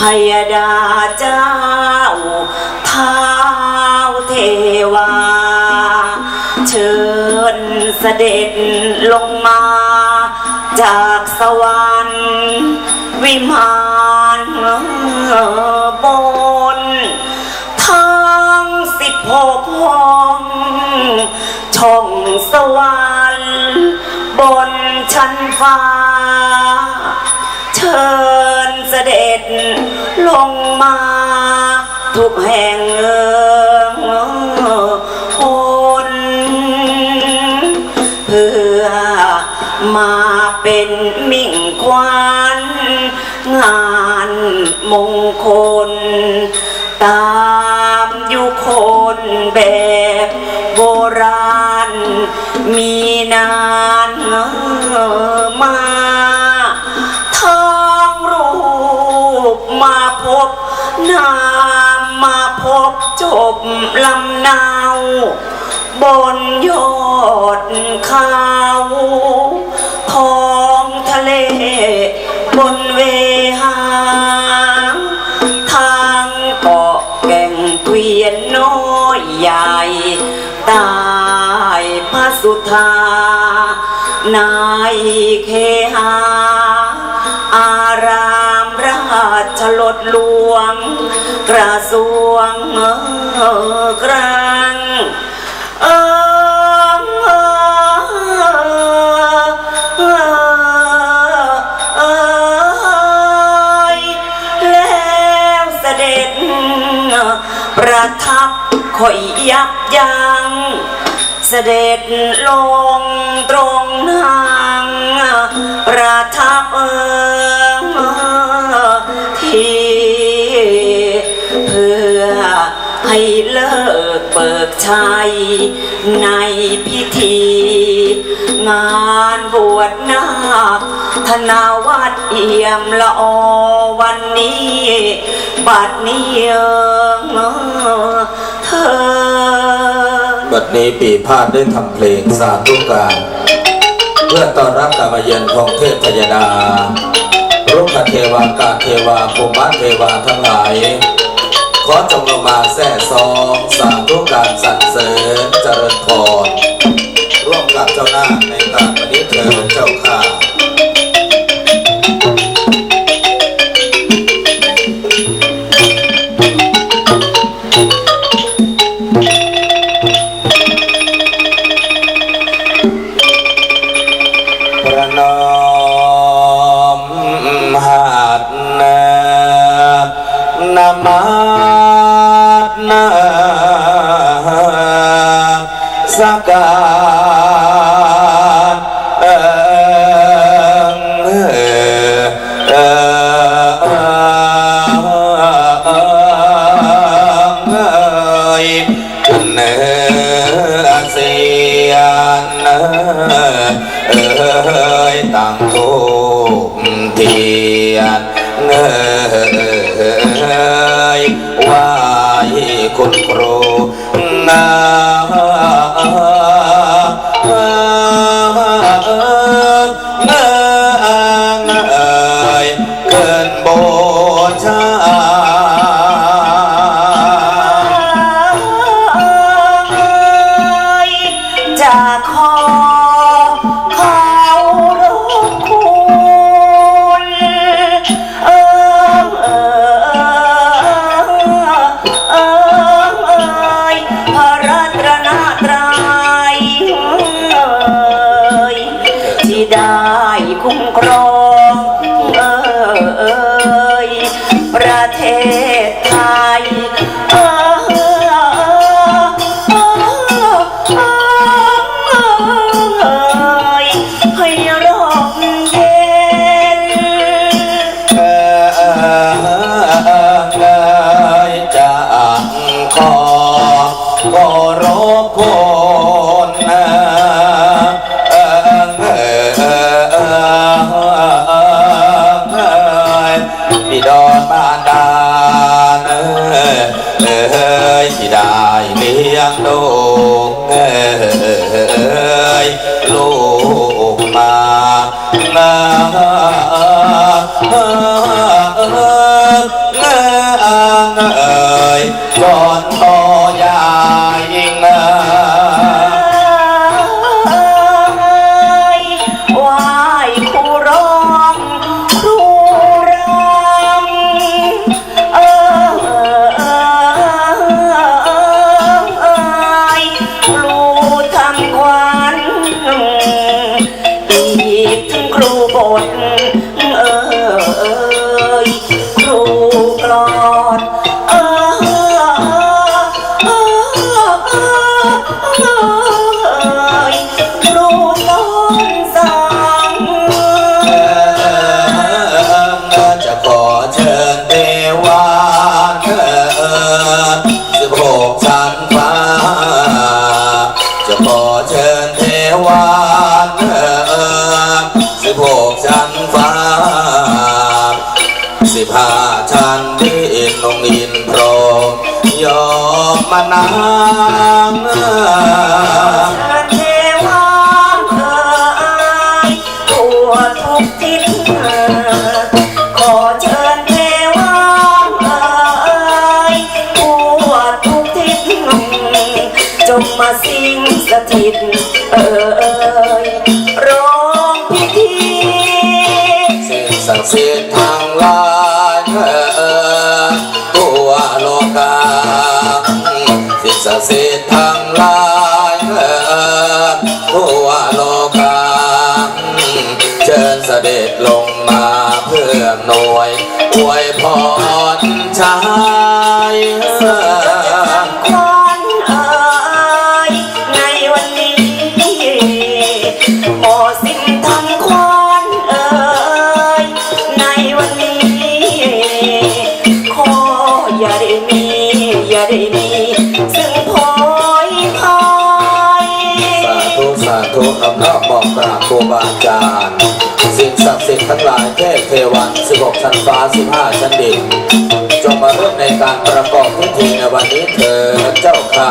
พพยดาเจ้าท้าวเทวา เชิญเสด็จลงมา จากสวรรค์วิมาน ด็จลงมา ทุกแห่งเอิงหนเพื่อมาเป็นมิ่งควันงานมงคลตา จบลำนาวบนยอดเขาท้องทะเล บนเวหา ทางเกาะแก่งเกวียนน้อยใหญ่ตายพระสุธานายเคหา ชลดหลวง กระทรวงกลางเออเออเออเอยแล้วเสด็จ ประทับคอยยับยัง้งเสด็จลงตรงนางประทับเออ ชัยในพิธี งานบวชนาคธนาวัดเอี่ยมละอวันนี้ บัดนี้เอิงเธอบัดนี้ปีพาดได้ทำเพลงสาธุการ เพื่อต้อนรับการมาเยือนของเทพพยดารุกขเทวากาเทวาภูมิเทวาทั้งหลาย อจงลงมาแส่ซองสาธุการสรรเสริญเจริญพรร่วมกับเจ้าหน้าในกางวันนี้เธอเจ้าข้า คุณ คุ้มครอง ลา มมานางเชิญเทวาเอ่ยทั่วทุกทิศขอเชิญเทวาเอ่ยทั่วทุกทิศจงมาสิงสถิตเออ ชิญเสด็จลงมาเพื่อหน่วยอวยพรชายควันเอ่ยในวันนี้หมอสิ้นทำควันเอ่ยในวันนี้ขออย่าได้มีอย่าได้มีซึ่งพอยพายสาธุสาธุนำน้อมบอกกราบครูบาอาจารย์สิ่งศัก ดิ์สิทธิ์ทั้งหลายเทพเทวัน16ชั้นฟ้า15ชั้นดินจงมาร่วมในการประกอบพิธีในวันนี้เถิดเจ้าค่ะ